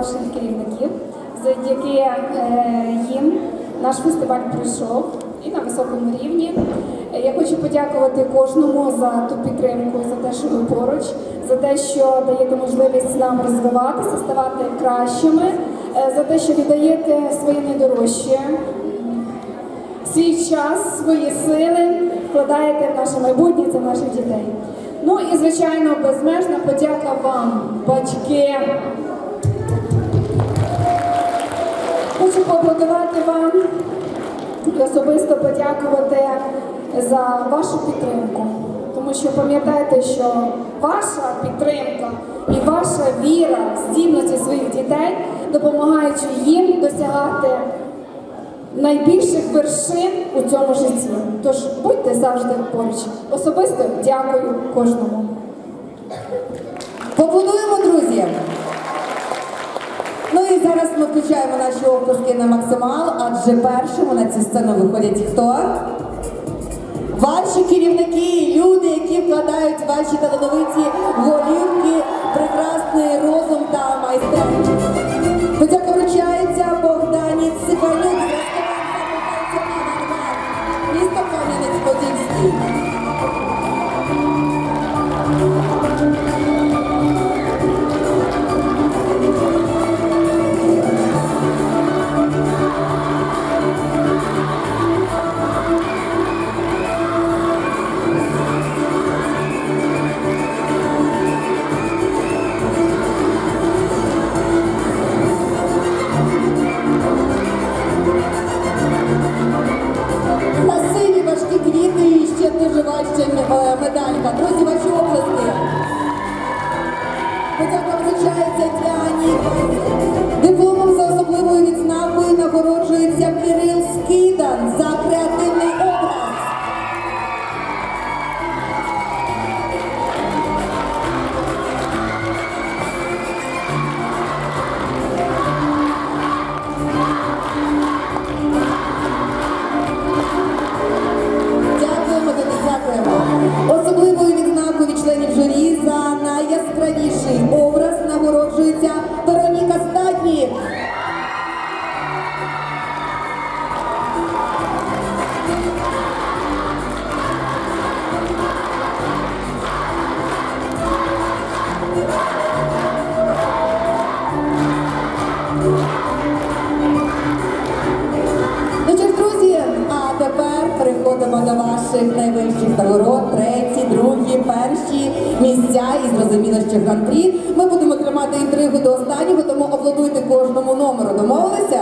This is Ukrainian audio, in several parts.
наших керівників, завдяки е, їм наш фестиваль пройшов і на високому рівні. Я хочу подякувати кожному за ту підтримку, за те, що ви поруч, за те, що даєте можливість нам розвиватися, ставати кращими, е, за те, що віддаєте своє найдорожче, свій час, свої сили вкладаєте в наше майбутнє, це наших дітей. Ну і звичайно, безмежна подяка вам, батьки. Хочу поаплодувати вам і особисто подякувати за вашу підтримку. Тому що пам'ятайте, що ваша підтримка і ваша віра в здібності своїх дітей допомагають їм досягати найбільших вершин у цьому житті. Тож будьте завжди поруч. Особисто дякую кожному. Ну і зараз ми включаємо наші оплески на максимал, адже першими на цю сцену виходять хто? Ваші керівники, люди, які вкладають ваші талановиті голівки, прекрасний розум та майстерність. Подяка вручається Богдані ресторану місто Кам'янець-Подільський. Нагород, треті, другі, перші місця і зрозуміло, що гран-прі. Ми будемо тримати інтригу до останнього, тому аплодуйте кожному номеру. Домовилися?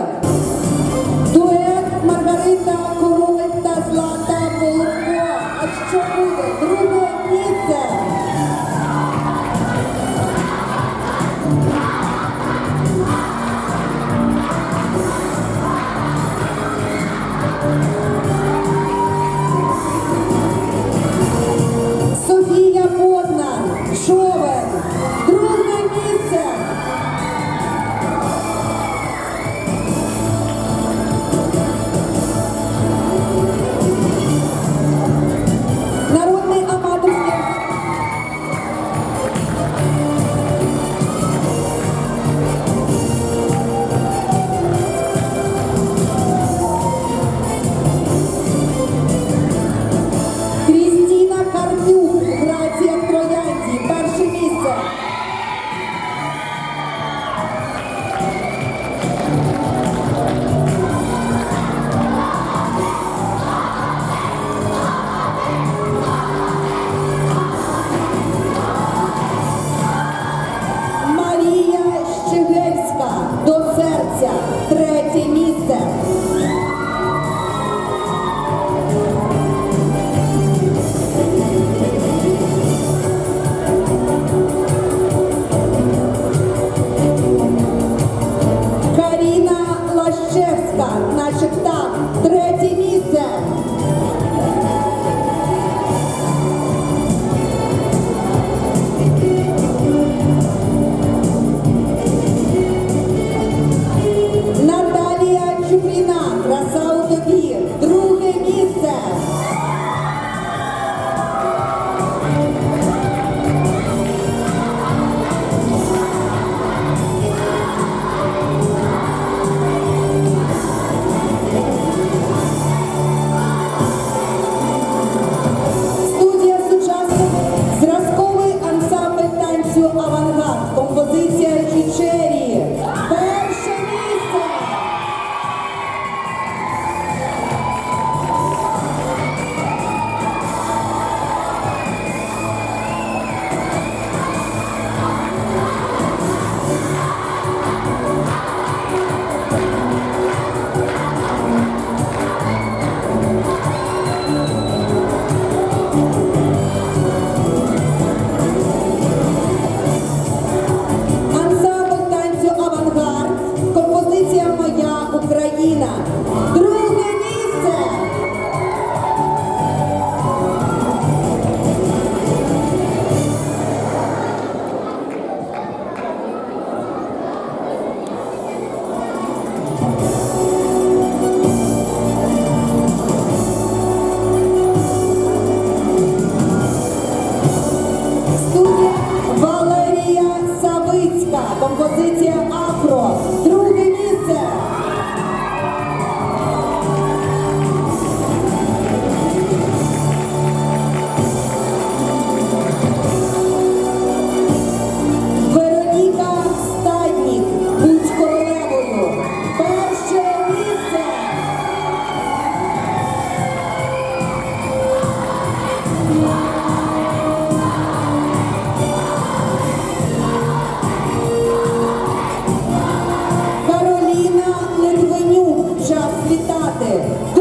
Час вітати.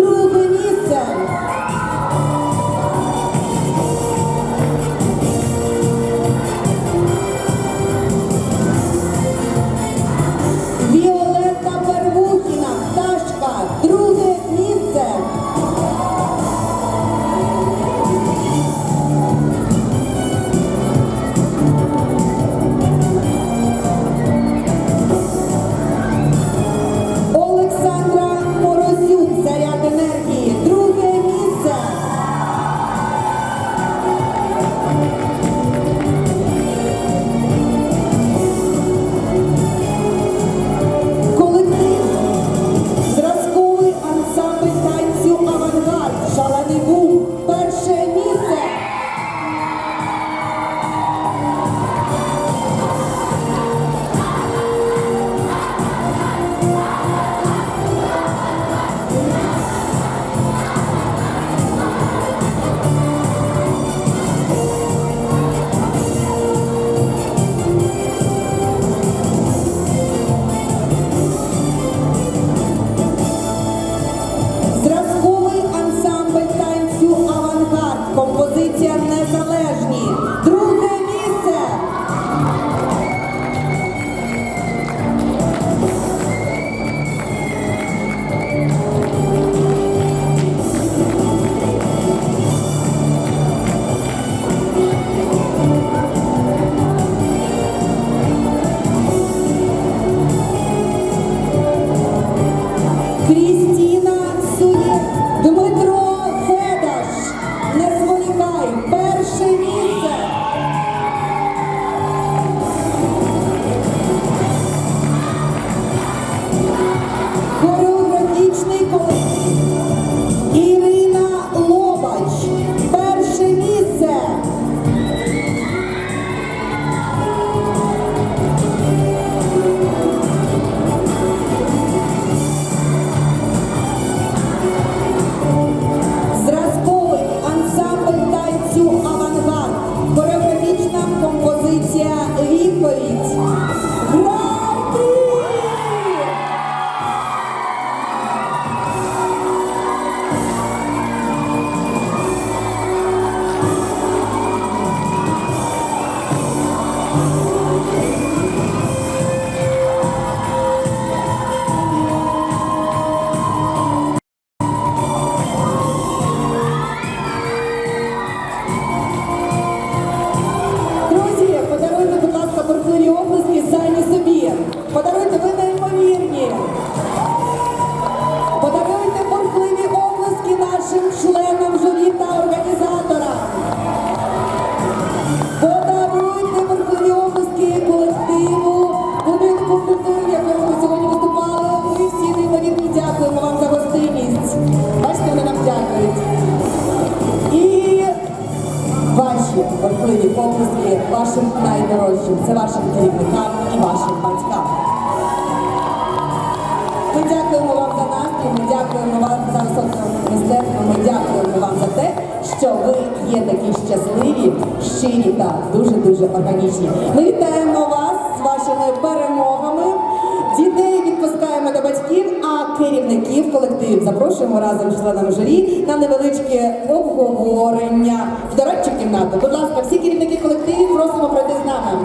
є такі щасливі, щирі та дуже-дуже органічні. Ми вітаємо вас з вашими перемогами. Дітей відпускаємо до батьків, а керівників колективів запрошуємо разом з членами журі на невеличке обговорення в дорадчу кімнату. Будь ласка, всі керівники колективів просимо пройти з нами.